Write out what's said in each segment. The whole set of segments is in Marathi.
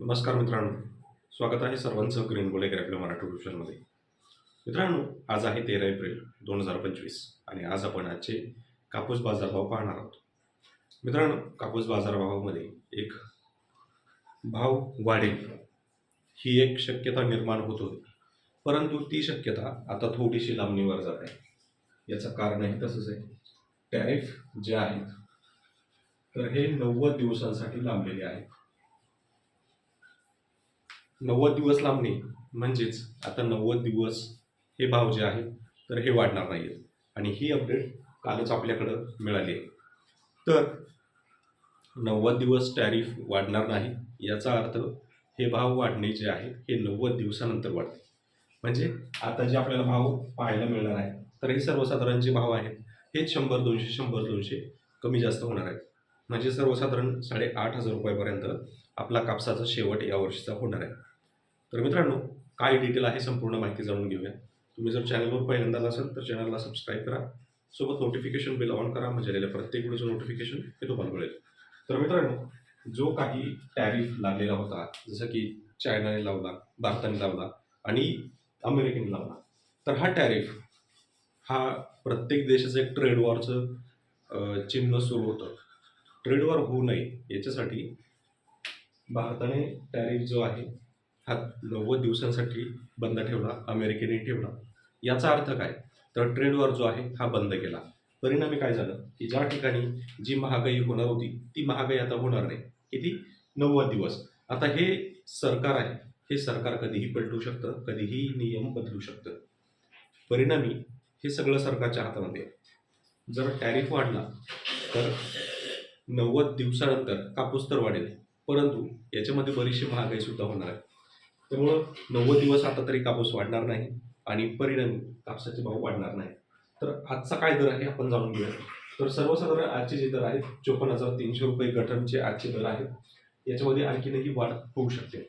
नमस्कार मित्रांनो. स्वागत आहे सर्वांचं ग्रीन बोलेकर आपल्या मराठी ट्युशनमध्ये मित्रांनो आज आहे तेरा एप्रिल दोन हजार पंचवीस आणि आज आपण आजचे कापूस बाजारभाव पाहणार आहोत. मित्रांनो कापूस बाजारभावामध्ये एक भाव वाढेल ही एक शक्यता निर्माण होत होती. परंतु ती शक्यता आता थोडीशी लांबणीवर जात आहे. याचं कारणही तसंच आहे. टॅरिफ जे आहेत तर हे नव्वद दिवसांसाठी लांबलेले आहेत. नव्वद दिवस लांबणे म्हणजेच आता नव्वद दिवस हे भाव जे आहेत तर हे वाढणार नाही आहेत आणि ही अपडेट कालच आपल्याकडं मिळाली आहे. तर नव्वद दिवस टॅरिफ वाढणार नाही याचा अर्थ हे भाव वाढणे जे आहेत हे नव्वद दिवसानंतर वाढते. म्हणजे आता जे आपल्याला भाव पाहायला मिळणार आहे तर हे सर्वसाधारण जे भाव आहेत हेच शंभर दोनशे शंभर दोनशे कमी जास्त होणार आहेत. म्हणजे सर्वसाधारण साडेआठ हजार रुपयापर्यंत आपला कापसाचा शेवट या वर्षीचा होणार आहे. तर मित्रांनो काय डिटेल आहे संपूर्ण माहिती जाणून घेऊया. तुम्ही जर चॅनलवर पहिल्यांदा असाल तर चॅनलला सबस्क्राईब करा. सोबत नोटिफिकेशन बेल ऑन करा म्हणजे आलेल्या प्रत्येक व्हिडिओचं नोटिफिकेशन हे तुम्हाला मिळेल. तर मित्रांनो जो काही टॅरिफ लागलेला होता जसं की चायनाने लावला भारताने लावला आणि अमेरिकेने लावला तर हा टॅरिफ हा प्रत्येक देशाचं एक ट्रेड वॉरचं चिन्ह सुरू होतं. ट्रेड वॉर होऊ नये याच्यासाठी भारताने टॅरिफ जो आहे हा नव्वद दिवसांसाठी बंद ठेवला अमेरिकेने ठेवला. याचा अर्थ काय? तर ट्रेड वॉर जो आहे हा बंद केला. परिणामी काय झालं? की ज्या ठिकाणी जी महागाई होणार होती ती महागाई आता होणार नाही. किती? नव्वद दिवस. आता हे सरकार आहे हे सरकार कधीही पलटू शकतं कधीही नियम बदलू शकतं. परिणामी हे सगळं सरकारच्या हातामध्ये जर टॅरिफ वाढला तर नव्वद दिवसानंतर कापूस तर वाढेल. परंतु याच्यामध्ये बरीचशी महागाई सुद्धा होणार आहे. त्यामुळं नव्वद दिवस आता तरी कापूस वाढणार नाही आणि परिणामी कापसाचे भाव वाढणार नाही. तर आजचा काय दर आहे आपण जाणून घेऊया. तर सर्वसाधारण आजचे जे दर आहेत चोपन्न हजार तीनशे रुपये गठनचे आजचे दर आहेत. याच्यामध्ये आणखीनही वाढ होऊ शकते.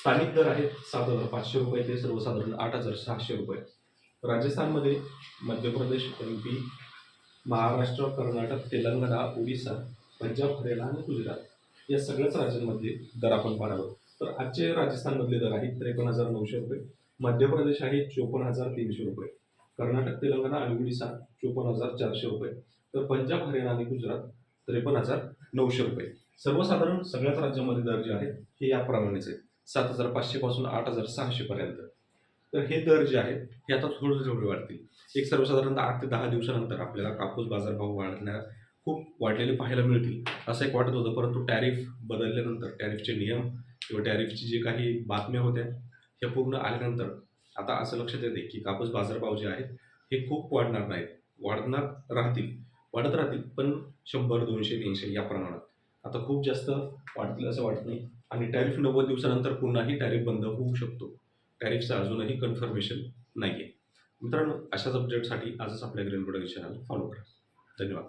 स्थानिक दर आहेत सात हजार पाचशे रुपये ते सर्वसाधारण आठ हजार सहाशे रुपये. राजस्थानमध्ये मध्य प्रदेश एम पी महाराष्ट्र कर्नाटक तेलंगणा ओडिसा पंजाब हरियाणा आणि गुजरात या सगळ्याच राज्यांमध्ये दर आपण पाहावं तर आजचे राजस्थानमधले दर आहेत त्रेपन्न हजार नऊशे रुपये. मध्य प्रदेश आहे चोपन्न हजार तीनशे रुपये. कर्नाटक तेलंगणा आणि ओडिसा चोपन्न हजार चारशे रुपये. तर पंजाब हरियाणा आणि गुजरात त्रेपन्न हजार नऊशे रुपये. सर्वसाधारण सगळ्याच राज्यामध्ये दर जे आहेत हे याप्रमाणेच आहेत. सात हजार पाचशेपासून आठ हजार सहाशेपर्यंत तर हे दर जे आहेत हे आता थोडे थोडे वाढतील. एक सर्वसाधारणतः आठ ते दहा दिवसानंतर आपल्याला कापूस बाजारभाव वाढण्या खूप वाढलेले पाहायला मिळतील असं एक वाटत होतं. परंतु टॅरिफ बदलल्यानंतर टॅरिफचे नियम किंवा टॅरिफची जे काही बातम्या होत्या ह्या पूर्ण आल्यानंतर आता असं लक्षात येते की कापूस बाजारभाव जे आहेत हे खूप वाढणार नाहीत. वाढणार राहतील वाढत राहतील पण शंभर दोनशे तीनशे या प्रमाणात. आता खूप जास्त वाढतील असं वाटत नाही. आणि टॅरिफ नव्वद दिवसानंतर पुन्हाही टॅरिफ बंद होऊ शकतो. टॅरिफचं अजूनही कन्फर्मेशन नाही आहे मित्रांनो अशाच अपडेटसाठी आजच आपल्या ग्रीन प्रोडक्ट चॅनल फॉलो करा. धन्यवाद.